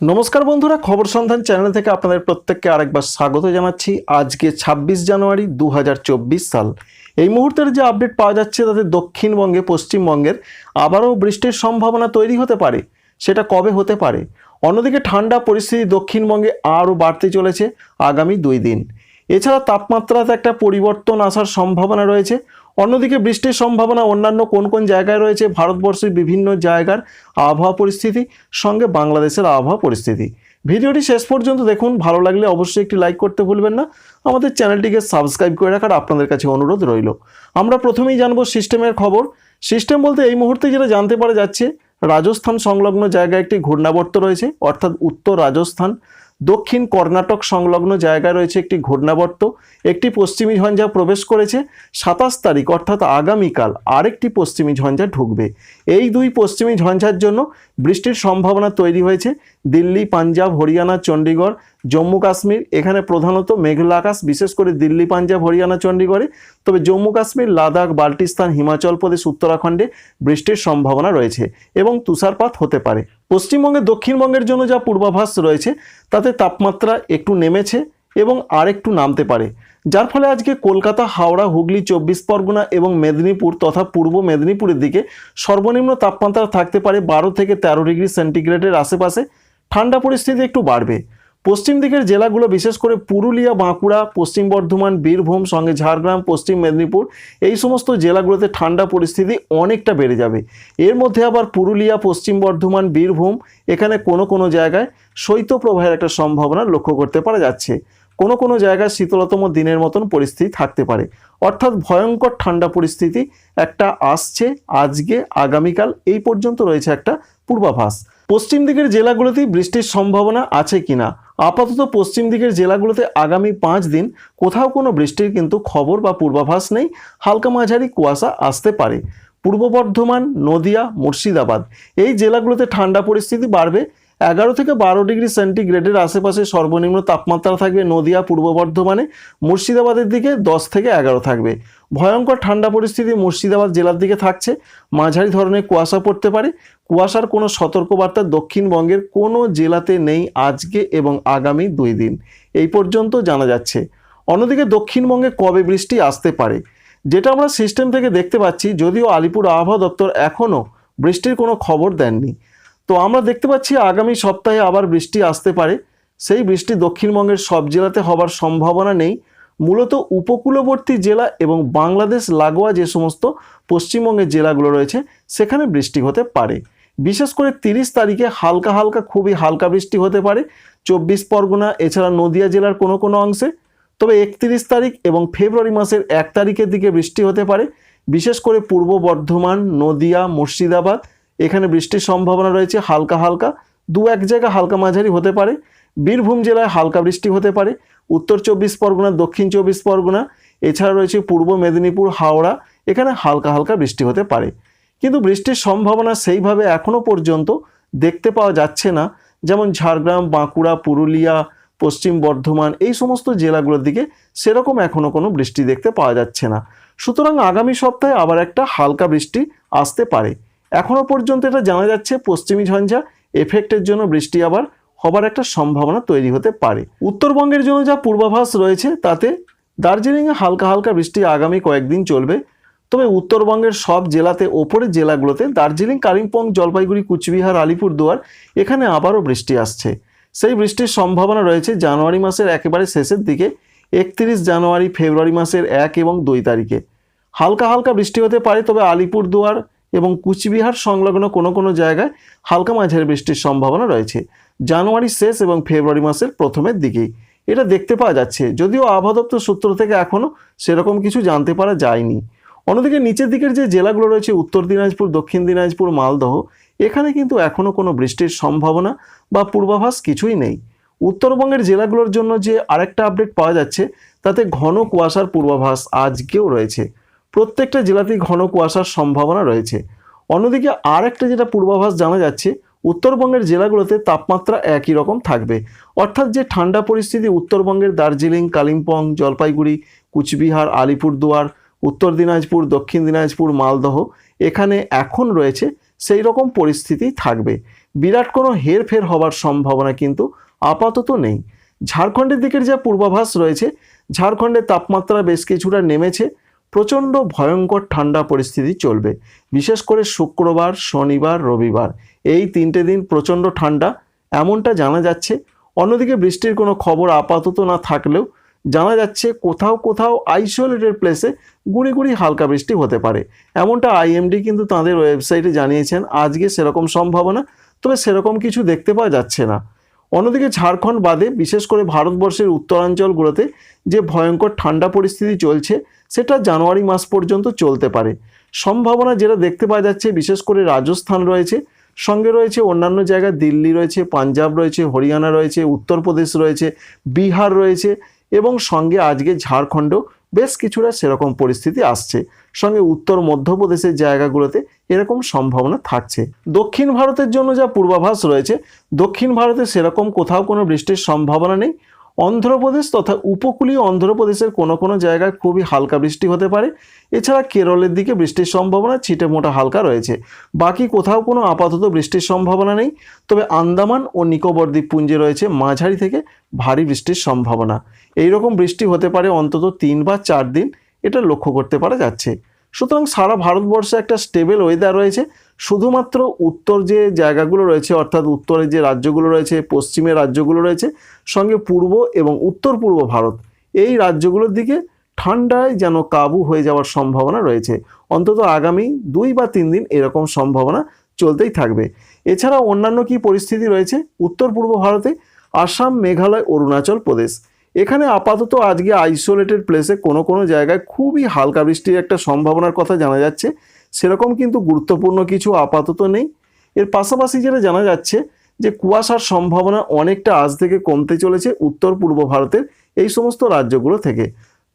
নমস্কার বন্ধুরা, খবর সন্ধান চ্যানেল থেকে আপনাদের প্রত্যেককে আরেকবার স্বাগত জানাচ্ছি। আজকে ছাব্বিশ জানুয়ারি দু হাজার চব্বিশ সাল। এই মুহূর্তের যে আপডেট পাওয়া যাচ্ছে, তাতে দক্ষিণবঙ্গে, পশ্চিমবঙ্গের আবারও বৃষ্টির সম্ভাবনা তৈরি হতে পারে। সেটা কবে হতে পারে? অন্যদিকে ঠান্ডা পরিস্থিতি দক্ষিণবঙ্গে আরও বাড়তে চলেছে আগামী দুই দিন। এছাড়া তাপমাত্রাতে একটা পরিবর্তন আসার সম্ভাবনা রয়েছে। অন্যদিকে বৃষ্টির সম্ভাবনা অন্যান্য কোন কোন জায়গায় রয়েছে? ভারতবর্ষের বিভিন্ন জায়গার আবহাওয়া পরিস্থিতি, সঙ্গে বাংলাদেশের আবহাওয়া পরিস্থিতি। ভিডিওটি শেষ পর্যন্ত দেখুন। ভালো লাগলে অবশ্যই একটি লাইক করতে ভুলবেন না। আমাদের চ্যানেলটিকে সাবস্ক্রাইব করে রাখার আপনাদের কাছে অনুরোধ রইল। আমরা প্রথমেই জানব সিস্টেমের খবর। সিস্টেম বলতে এই মুহূর্তে যেটা জানতে পারা যাচ্ছে, রাজস্থান সংলগ্ন জায়গায় একটি ঘূর্ণাবর্ত রয়েছে, অর্থাৎ উত্তর রাজস্থান। দক্ষিণ কর্ণাটক সংলগ্ন জায়গায় রয়েছে একটি ঘূর্ণাবর্ত। একটি পশ্চিমী ঝঞ্ঝা প্রবেশ করেছে সাতাশ তারিখ, অর্থাৎ আগামীকাল আরেকটি পশ্চিমী ঝঞ্ঝা ঢুকবে। এই দুই পশ্চিমী ঝঞ্ঝার জন্য বৃষ্টির সম্ভাবনা তৈরি হয়েছে। দিল্লি, পাঞ্জাব, হরিয়ানা, চণ্ডীগড় জম্মু কাশ্মীর, এখানে প্রধানত মেঘলা আকাশ, বিশেষ করে দিল্লি, পাঞ্জাব, হরিয়ানা চণ্ডীগড়ে তবে জম্মু কাশ্মীর, লাদাখ, বাল্টিস্তান, হিমাচল প্রদেশ, উত্তরাখণ্ডে বৃষ্টির সম্ভাবনা রয়েছে এবং তুষারপাত হতে পারে। পশ্চিমবঙ্গে দক্ষিণবঙ্গের জন্য যা পূর্বাভাস রয়েছে, তাতে তাপমাত্রা একটু নেমেছে এবং আর একটু নামতে পারে। যার ফলে আজকে কলকাতা, হাওড়া, হুগলি, চব্বিশ পরগনা এবং মেদিনীপুর তথা পূর্ব মেদিনীপুরের দিকে সর্বনিম্ন তাপমাত্রা থাকতে পারে বারো থেকে তেরো ডিগ্রি সেন্টিগ্রেডের আশেপাশে। ঠান্ডা পরিস্থিতি একটু বাড়বে। পশ্চিম দিকের জেলাগুলো, বিশেষ করে পুরুলিয়া, বাঁকুড়া, পশ্চিম বর্ধমান, বীরভূম, সঙ্গে ঝাড়গ্রাম, পশ্চিম মেদিনীপুর, এই সমস্ত জেলাগুলোতে ঠান্ডা পরিস্থিতি অনেকটা বেড়ে যাবে। এর মধ্যে আবার পুরুলিয়া, পশ্চিম বর্ধমান, বীরভূম, এখানে কোনো কোনো জায়গায় শৈত্যপ্রবাহের একটা সম্ভাবনা লক্ষ্য করতে পারা যাচ্ছে। কোনো কোনো জায়গায় শীতলতম দিনের মতন পরিস্থিতি থাকতে পারে। অর্থাৎ ভয়ঙ্কর ঠান্ডা পরিস্থিতি একটা আসছে, আজকে, আগামীকাল, এই পর্যন্ত রয়েছে একটা পূর্বাভাস। পশ্চিম দিকের জেলাগুলোতেই বৃষ্টির সম্ভাবনা আছে কিনা? আপাতত পশ্চিম দিকের জেলাগুলোতে আগামী পাঁচ দিন কোথাও কোনো বৃষ্টির কিন্তু খবর বা পূর্বাভাস নেই। হালকা মাঝারি কুয়াশা আসতে পারে। পূর্ব বর্ধমান, নদিয়া, মুর্শিদাবাদ এই জেলাগুলোতে ঠান্ডা পরিস্থিতি বাড়বে। এগারো থেকে বারো ডিগ্রি সেন্টিগ্রেডের আশেপাশে সর্বনিম্ন তাপমাত্রা থাকবে নদিয়া, পূর্ব বর্ধমানে, মুর্শিদাবাদের দিকে দশ থেকে এগারো থাকবে। ভয়ঙ্কর ঠান্ডা পরিস্থিতি মুর্শিদাবাদ জেলার দিকে থাকছে। মাঝারি ধরনের কুয়াশা পড়তে পারে। কুয়াশার কোনো সতর্কবার্তা দক্ষিণবঙ্গের কোনো জেলাতে নেই আজকে এবং আগামী দুই দিন। এই পর্যন্ত জানা যাচ্ছে। অন্যদিকে দক্ষিণবঙ্গে কবে বৃষ্টি আসতে পারে? যেটা আমরা সিস্টেম থেকে দেখতে পাচ্ছি, যদিও আলিপুর আবহাওয়া দপ্তর এখনও বৃষ্টির কোনো খবর দেননি। তো আমরা দেখতে পাচ্ছি আগামী সপ্তাহে আবার বৃষ্টি আসতে পারে। সেই বৃষ্টি দক্ষিণবঙ্গের সব জেলাতে হবার সম্ভাবনা নেই। মূলত উপকূলবর্তী জেলা এবং বাংলাদেশ, লাগোয়া যে সমস্ত পশ্চিমবঙ্গের জেলাগুলো রয়েছে, সেখানে বৃষ্টি হতে পারে। বিশেষ করে তিরিশ তারিখে হালকা হালকা খুবই হালকা বৃষ্টি হতে পারে। চব্বিশ পরগনা, এছাড়া নদিয়া জেলার কোনো কোনো অংশে। তবে একত্রিশ তারিখ এবং ফেব্রুয়ারি মাসের এক তারিখের দিকে বৃষ্টি হতে পারে। বিশেষ করে পূর্ব বর্ধমান, নদিয়া, মুর্শিদাবাদ এখানে বৃষ্টির সম্ভাবনা রয়েছে, হালকা হালকা, দু এক জায়গা হালকা মাঝারি হতে পারে। বীরভূম জেলায় হালকা বৃষ্টি হতে পারে। উত্তর চব্বিশ পরগনা, দক্ষিণ চব্বিশ পরগনা, এছাড়া রয়েছে পূর্ব মেদিনীপুর, হাওড়া, এখানে হালকা হালকা বৃষ্টি হতে পারে। কিন্তু বৃষ্টির সম্ভাবনা সেইভাবে এখনও পর্যন্ত দেখতে পাওয়া যাচ্ছে না। যেমন ঝাড়গ্রাম, বাঁকুড়া, পুরুলিয়া, পশ্চিম বর্ধমান, এই সমস্ত জেলাগুলোর দিকে সেরকম এখনও কোনো বৃষ্টি দেখতে পাওয়া যাচ্ছে না। সুতরাং আগামী সপ্তাহে আবার একটা হালকা বৃষ্টি আসতে পারে। এখনও পর্যন্ত এটা জানা যাচ্ছে পশ্চিমী ঝঞ্ঝা এফেক্টের জন্য বৃষ্টি আবার হবার একটা সম্ভাবনা তৈরি হতে পারে। উত্তরবঙ্গের জন্য যা পূর্বাভাস রয়েছে তাতে দার্জিলিংয়ে হালকা হালকা বৃষ্টি আগামী কয়েকদিন চলবে। তবে উত্তরবঙ্গের সব জেলাতে ওপরের জেলাগুলোতে দার্জিলিং, কালিম্পং, জলপাইগুড়ি, কুচবিহার, আলিপুরদুয়ার এখানে আবারও বৃষ্টি আসছে। সেই বৃষ্টির সম্ভাবনা রয়েছে জানুয়ারি মাসের একেবারে শেষের দিকে, একত্রিশ জানুয়ারি, ফেব্রুয়ারি মাসের এক এবং দুই তারিখে। হালকা হালকা বৃষ্টি হতে পারে, তবে আলিপুরদুয়ার এবং কুচবিহার সংলগ্ন কোনো কোনো জায়গায় হালকা মাঝারি বৃষ্টির সম্ভাবনা রয়েছে। জানুয়ারি শেষ এবং ফেব্রুয়ারি মাসের প্রথমের দিকেই। এটা দেখতে পাওয়া যাচ্ছে, যদিও আবহাওয়া দপ্তর সূত্র থেকে এখনও সেরকম কিছু জানতে পারা যায়নি। অন্যদিকে নিচের দিকের যে জেলাগুলো রয়েছে, উত্তর দিনাজপুর, দক্ষিণ দিনাজপুর, মালদহ, এখানে কিন্তু এখনও কোনো বৃষ্টির সম্ভাবনা বা পূর্বাভাস কিছুই নেই। উত্তরবঙ্গের জেলাগুলোর জন্য যে আরেকটা আপডেট পাওয়া যাচ্ছে, তাতে ঘন কুয়াশার পূর্বাভাস আজকেও রয়েছে। প্রত্যেকটা জেলাতেই ঘন কুয়াশার সম্ভাবনা রয়েছে। অন্যদিকে আর একটা যেটা পূর্বাভাস জানা যাচ্ছে, উত্তরবঙ্গের জেলাগুলোতে তাপমাত্রা একই রকম থাকবে। অর্থাৎ যে ঠান্ডা পরিস্থিতি উত্তরবঙ্গের দার্জিলিং, কালিম্পং, জলপাইগুড়ি, কুচবিহার, আলিপুরদুয়ার, উত্তর দিনাজপুর, দক্ষিণ দিনাজপুর, মালদহ, এখানে এখন রয়েছে সেই রকম পরিস্থিতি থাকবে। বিরাট কোনো হেরফের হবার সম্ভাবনা কিন্তু আপাতত নেই। ঝাড়খণ্ডের দিকের যা পূর্বাভাস রয়েছে, ঝাড়খণ্ডের তাপমাত্রা বেশ কিছুটা নেমেছে। প্রচণ্ড ভয়ঙ্কর ঠান্ডা পরিস্থিতি চলবে। বিশেষ করে শুক্রবার, শনিবার, রবিবার। এই তিনটে দিন প্রচণ্ড ঠান্ডা, এমনটা জানা যাচ্ছে। অন্যদিকে বৃষ্টির কোনো খবর আপাতত না থাকলেও জানা যাচ্ছে কোথাও কোথাও আইসোলেটেড প্লেসে গুড়ি গুড়ি হালকা বৃষ্টি হতে পারে। এমনটা আইএমডি কিন্তু তাদের ওয়েবসাইটে জানিয়েছেন। আজকে সেরকম সম্ভাবনা, তবে সেরকম কিছু দেখতে পাওয়া যাচ্ছে না। অন্যদিকে ঝাড়খণ্ড বাদে বিশেষ করে ভারতবর্ষের উত্তরাঞ্চলগুলোতে যে ভয়ঙ্কর ঠান্ডা পরিস্থিতি চলছে, সেটা জানুয়ারি মাস পর্যন্ত চলতে পারে। সম্ভাবনা যেটা দেখতে পাওয়া যাচ্ছে, বিশেষ করে রাজস্থান রয়েছে, সঙ্গে রয়েছে অন্যান্য জায়গা দিল্লি রয়েছে, পাঞ্জাব রয়েছে, হরিয়ানা রয়েছে, উত্তরপ্রদেশ রয়েছে, বিহার রয়েছে এবং সঙ্গে আজকে ঝাড়খণ্ডও বেশ কিছুটা সেরকম পরিস্থিতি আসছে। সঙ্গে উত্তর মধ্যপ্রদেশের জায়গাগুলোতে এরকম সম্ভাবনা থাকছে। দক্ষিণ ভারতের জন্য যা পূর্বাভাস রয়েছে, দক্ষিণ ভারতে সেরকম কোথাও কোনো বৃষ্টির সম্ভাবনা নেই। অন্ধ্রপ্রদেশ তথা উপকূলীয় অন্ধ্রপ্রদেশের কোনো কোনো জায়গায় খুবই হালকা বৃষ্টি হতে পারে। এছাড়া কেরলের দিকে বৃষ্টির সম্ভাবনা ছিটে মোটা হালকা রয়েছে। বাকি কোথাও কোনো আপাতত বৃষ্টির সম্ভাবনা নেই। তবে আন্দামান ও নিকোবর দ্বীপপুঞ্জে রয়েছে মাঝারি থেকে ভারী বৃষ্টির সম্ভাবনা। এই রকম বৃষ্টি হতে পারে অন্তত তিন বা চার দিন। এটা লক্ষ্য করতে পারা যাচ্ছে। সুতরাং সারা ভারতবর্ষে একটা স্টেবল ওয়েদার রয়েছে। শুধুমাত্র উত্তর যে জায়গাগুলো রয়েছে, অর্থাৎ উত্তরের যে রাজ্যগুলো রয়েছে পশ্চিমের রাজ্যগুলো রয়েছে, সঙ্গে পূর্ব এবং উত্তর পূর্ব ভারত, এই রাজ্যগুলোর দিকে ঠান্ডায় যেন কাবু হয়ে যাওয়ার সম্ভাবনা রয়েছে। অন্তত আগামী দুই বা তিন দিন এরকম সম্ভাবনা চলতেই থাকবে। এছাড়া অন্যান্য কি পরিস্থিতি রয়েছে? উত্তর পূর্ব ভারতে, আসাম, মেঘালয়, অরুণাচল প্রদেশ। এখানে আপাতত আজকে আইসোলেটেড প্লেসে কোনো কোনো জায়গায় খুবই হালকা বৃষ্টির একটা সম্ভাবনার কথা জানা যাচ্ছে। সেরকম কিন্তু গুরুত্বপূর্ণ কিছু আপাতত নেই। এর পাশাপাশি যেটা জানা যাচ্ছে যে কুয়াশার সম্ভাবনা অনেকটা আজ থেকে কমতে চলেছে উত্তর পূর্ব ভারতের এই সমস্ত রাজ্যগুলো থেকে।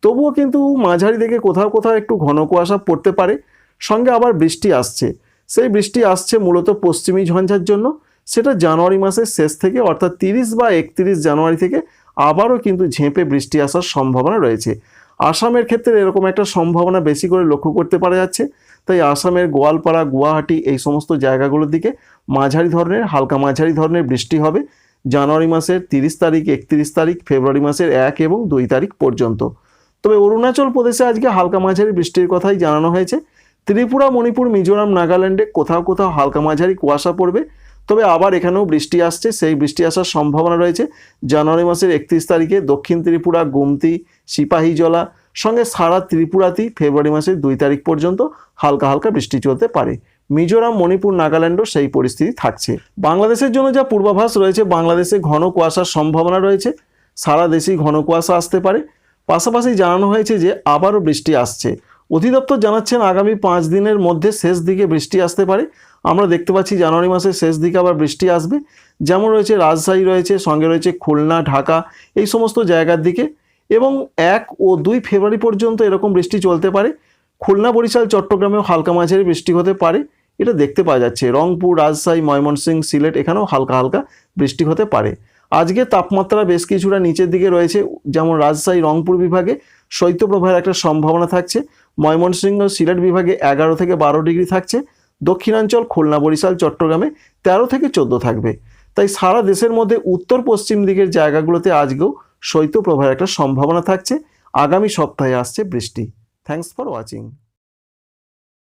তবুও কিন্তু মাঝারি থেকে কোথাও কোথাও একটু ঘন কুয়াশা পড়তে পারে। সঙ্গে আবার বৃষ্টি আসছে। সেই বৃষ্টি আসছে মূলত পশ্চিমী ঝঞ্ঝার জন্য। সেটা জানুয়ারি মাসের শেষ থেকে অর্থাৎ তিরিশ বা একত্রিশ জানুয়ারি থেকে আবারও কিন্তু ঝেঁপে বৃষ্টি আসার সম্ভাবনা রয়েছে। আসামের ক্ষেত্রে এরকম একটা সম্ভাবনা বেশি করে লক্ষ্য করতে পারা যাচ্ছে। তাই আসামের গোয়ালপাড়া, গুয়াহাটি এই সমস্ত জায়গাগুলোর দিকে মাঝারি ধরনের, হালকা মাঝারি ধরনের বৃষ্টি হবে জানুয়ারি মাসের তিরিশ তারিখ, একত্রিশ তারিখ, ফেব্রুয়ারি মাসের এক এবং দুই তারিখ পর্যন্ত। তবে অরুণাচল প্রদেশে আজকে হালকা মাঝারি বৃষ্টির কথাই জানানো হয়েছে। ত্রিপুরা, মণিপুর, মিজোরাম, নাগাল্যান্ডে কোথাও কোথাও হালকা মাঝারি কুয়াশা পড়বে। তবে আবার এখানেও বৃষ্টি আসছে। সেই বৃষ্টি আসার সম্ভাবনা রয়েছে। জানুয়ারি মাসের একত্রিশ তারিখে দক্ষিণ ত্রিপুরা, গুমতি সিপাহীজলা সঙ্গে সারা ত্রিপুরাতেই ফেব্রুয়ারি মাসের দুই তারিখ পর্যন্ত হালকা হালকা বৃষ্টি চলতে পারে। মিজোরাম, মণিপুর, নাগাল্যান্ডও সেই পরিস্থিতি থাকছে। বাংলাদেশের জন্য যা পূর্বাভাস রয়েছে, বাংলাদেশে ঘন কুয়াশার সম্ভাবনা রয়েছে। সারা দেশেই ঘন কুয়াশা আসতে পারে। পাশাপাশি জানানো হয়েছে যে আবারও বৃষ্টি আসছে। অধিদপ্তর জানাচ্ছেন আগামী পাঁচ দিনের মধ্যে শেষ দিকে বৃষ্টি আসতে পারে। আমরা দেখতে পাচ্ছি জানুয়ারি মাসের শেষ দিকে আবার বৃষ্টি আসবে। যেমন রয়েছে রাজশাহী রয়েছে, সঙ্গে রয়েছে খুলনা, ঢাকা, এই সমস্ত জায়গার দিকে। এবং এক ও দুই ফেব্রুয়ারি পর্যন্ত এরকম বৃষ্টি চলতে পারে। খুলনা, বরিশাল, চট্টগ্রামেও হালকা মাঝারি বৃষ্টি হতে পারে। এটা দেখতে পাওয়া যাচ্ছে। রংপুর, রাজশাহী, ময়মনসিংহ, সিলেট এখানেও হালকা হালকা বৃষ্টি হতে পারে। আজকে তাপমাত্রা বেশ কিছুটা নিচের দিকে রয়েছে, যেমন রাজশাহী, রংপুর বিভাগে শৈত্যপ্রবাহের একটা সম্ভাবনা থাকছে। ময়মনসিংহ, সিলেট বিভাগে এগারো থেকে বারো ডিগ্রি থাকছে। দক্ষিণাঞ্চল, খুলনা, বরিশাল, চট্টগ্রামে তেরো থেকে চোদ্দ থাকবে। তাই সারা দেশের মধ্যে উত্তর পশ্চিম দিকের জায়গাগুলোতে আজকেও শৈত্যপ্রবাহের একটা সম্ভাবনা থাকছে। আগামী সপ্তাহে আসছে বৃষ্টি। Thanks for watching